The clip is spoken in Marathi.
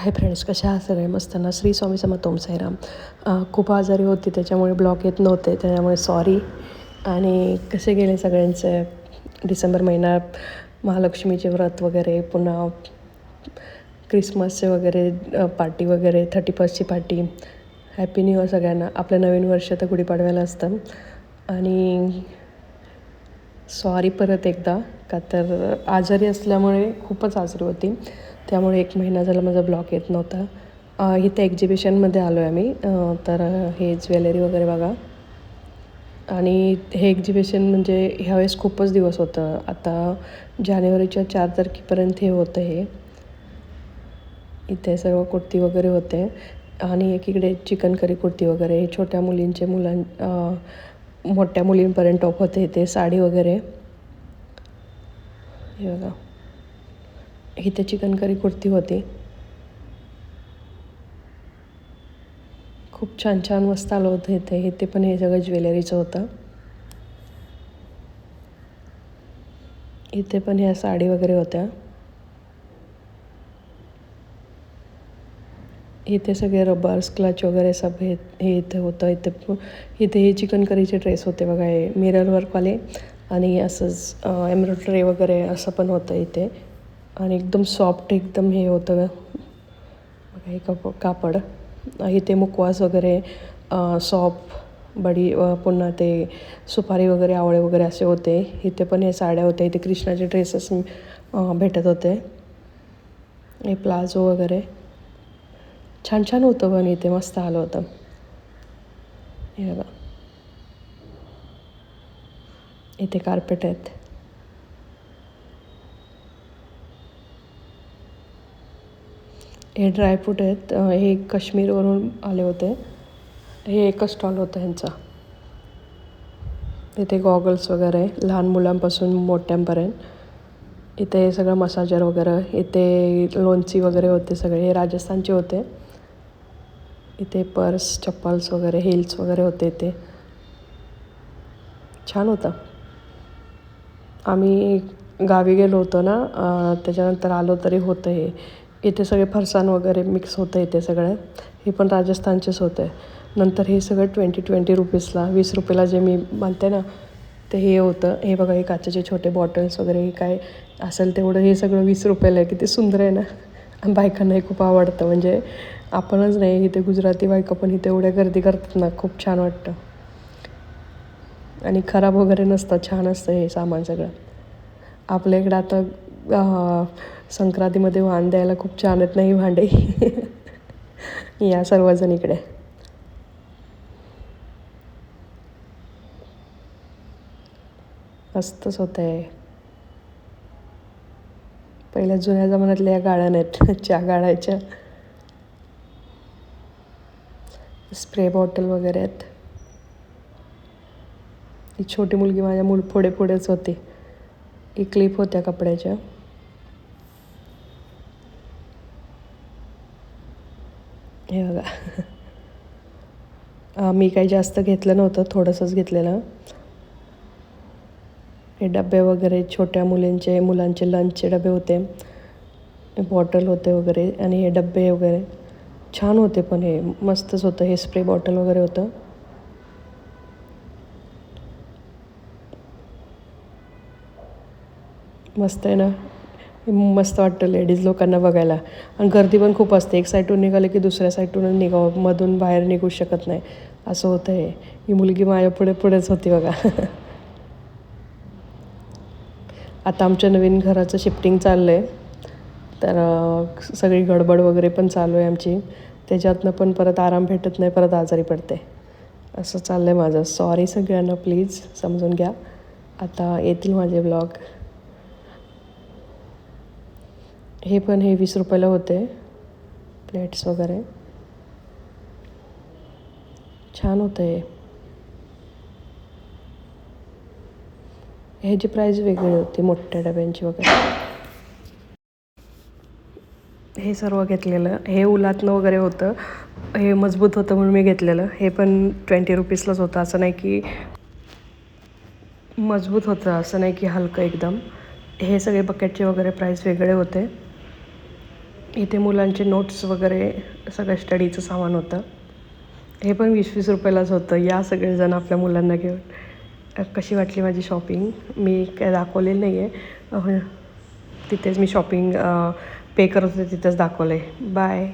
हाय फ्रेंड्स कशा आहात सगळे? मस्त ना? श्री स्वामी समर्थ ओम साईराम. खूप आजारी होती त्याच्यामुळे ब्लॉग येत नव्हते त्याच्यामुळे सॉरी आणि कसे गेले सगळ्यांचे डिसेंबर महिना? महालक्ष्मीचे व्रत वगैरे पुन्हा क्रिसमसचे वगैरे पार्टी वगैरे थर्टी फर्स्टची पार्टी हॅपी न्यू इयर सगळ्यांना. आपलं नवीन वर्ष तर गुढीपाडव्याला असतं. आणि सॉरी परत एकदा का तर आजारी असल्यामुळे खूपच आजारी होती. त्यामुळे एक महिना झाला माझा ब्लॉग येत नव्हता. इथे एक्झिबिशनमध्ये आलो आहे आम्ही तर हे ज्वेलरी वगैरे बघा. आणि हे एक्झिबिशन म्हणजे ह्यावेळेस खूपच दिवस होतं. आता जानेवारीच्या चार तारखेपर्यंत हे होतं हे. इथे सर्व कुर्ती वगैरे होते. आणि एकीकडे चिकन करी कुर्ती वगैरे हे छोट्या मुलींचे मुलां मोठ्या मुलींपर्यंत टॉप होते ते साडी वगैरे. हे बघा. इथे चिकन करी कुर्ती होती. खूप छान छान मस्त आलं होतं इथे. इथे पण हे सगळं ज्वेलरीचं होतं. इथे पण ह्या साडी वगैरे होत्या. इथे सगळे रबर्स क्लच वगैरे सब हे हे इथे होतं. इथे इथे हे चिकन करीचे ड्रेस होते बघा हे मिरर वर्कवाले आणि असंच एम्ब्रॉयडरी वगैरे असं पण होतं इथे. आणि एकदम सॉफ्ट एकदम हे होतं. बघा हे कप कापड. इथे मुकवास वगैरे सॉप बडी पुन्हा ते सुपारी वगैरे आवळे वगैरे असे होते. इथे पण हे साड्या होत्या. इथे कृष्णाचे ड्रेसेस भेटत होते. हे प्लाझो वगैरे. छान छान होतं पण इथे. मस्त आलं होतं. हे बघा. इथे कार्पेट आहेत. हे ड्रायफ्रूट आहेत. हे काश्मीरवरून आले होते. हे एकच स्टॉल होतं ह्यांचा. इथे गॉगल्स वगैरे लहान मुलांपासून मोठ्यांपर्यंत. इथे हे सगळं मसाजर वगैरे इथे लोणची वगैरे होते सगळे. हे राजस्थानचे होते. इथे पर्स चप्पल्स वगैरे हिल्स वगैरे होते इथे. छान होतं. आम्ही गावी गेलो होतो ना त्याच्यानंतर आलो तरी होतं हे. इथे सगळे फरसाण वगैरे मिक्स होतं इथे सगळं. हे पण राजस्थानचेच होते नंतर हे सगळं ट्वेंटी ट्वेंटी रुपीजला वीस रुपयाला जे मी म्हणते ना ते हे होतं. हे बघा हे काचेचे छोटे बॉटल्स वगैरे हे काय असेल तेवढं हे सगळं वीस रुपयाला आहे. किती सुंदर आहे ना. बायकांनाही बायकांना हे खूप आवडतं. म्हणजे आपणच नाही इथे गुजराती बायका पण इथे एवढ्या गर्दी करतात ना. खूप छान वाटतं. आणि खराब वगैरे नसतं. छान असतं हे सामान सगळं. आपल्या इकडं आता संक्रांतीमध्ये वाण द्यायला खूप छान आहेत नाही भांडे? या सर्वजण इकडे. मस्तच होतं आहे पहिल्या जुन्या जमान्यातल्या या गाळ्या नाहीत. चहा गाळायच्या स्प्रे बॉटल वगैरे आहेत. ही छोटी मुलगी माझ्या मुल पुढे पुढेच होती. ही क्लिप होत्या कपड्याच्या. हे बघा. मी काही जास्त घेतलं नव्हतं थोडंसंच घेतलेलं. हे डबे वगैरे छोट्या मुलींचे मुलांचे लंचचे डबे होते. बॉटल होते वगैरे आणि हे डबे वगैरे. छान होते पण हे मस्तच होतं. हे स्प्रे बॉटल वगैरे होतं. मस्त आहे ना? मस्त वाटतं लेडीज लोकांना बघायला. आणि गर्दी पण खूप असते. एक साईडून निघालं की दुसऱ्या साईडून निघावं. मधून बाहेर निघू शकत नाही. असं होतं आहे ही मुलगी माझ्या पुढे पुढेच होती बघा. आता आमच्या नवीन घराचं शिफ्टिंग चाललं आहे तर सगळी गडबड वगैरे पण चालू आहे आमची. त्याच्यातनं पण परत आराम भेटत नाही. परत आजारी पडते. असं चाललं आहे माझं. सॉरी सगळ्यांना प्लीज समजून घ्या. आता येतील माझे ब्लॉग हे पण हे वीस रुपयाला होते. प्लेट्स वगैरे. छान होतं हे. ह्याची प्राईज वेगळी होती मोठ्या डब्यांची वगैरे. हे सर्व घेतलेलं. हे उलातनं वगैरे होतं. हे मजबूत होतं म्हणून मी घेतलेलं. हे पण ट्वेंटी रुपीजलाच होतं. असं नाही की मजबूत होतं. असं नाही की हलकं एकदम. हे सगळे बकेटचे वगैरे प्राईस वेगळे होते. इथे मुलांचे नोट्स वगैरे सगळं स्टडीचं सामान होतं. हे पण वीस वीस रुपयालाच होतं. या सगळेजण आपल्या मुलांना घेऊन. कशी वाटली माझी शॉपिंग मी काय दाखवलेली नाही आहे तिथेच मी शॉपिंग पे करत होते तिथेच दाखवलं आहे बाय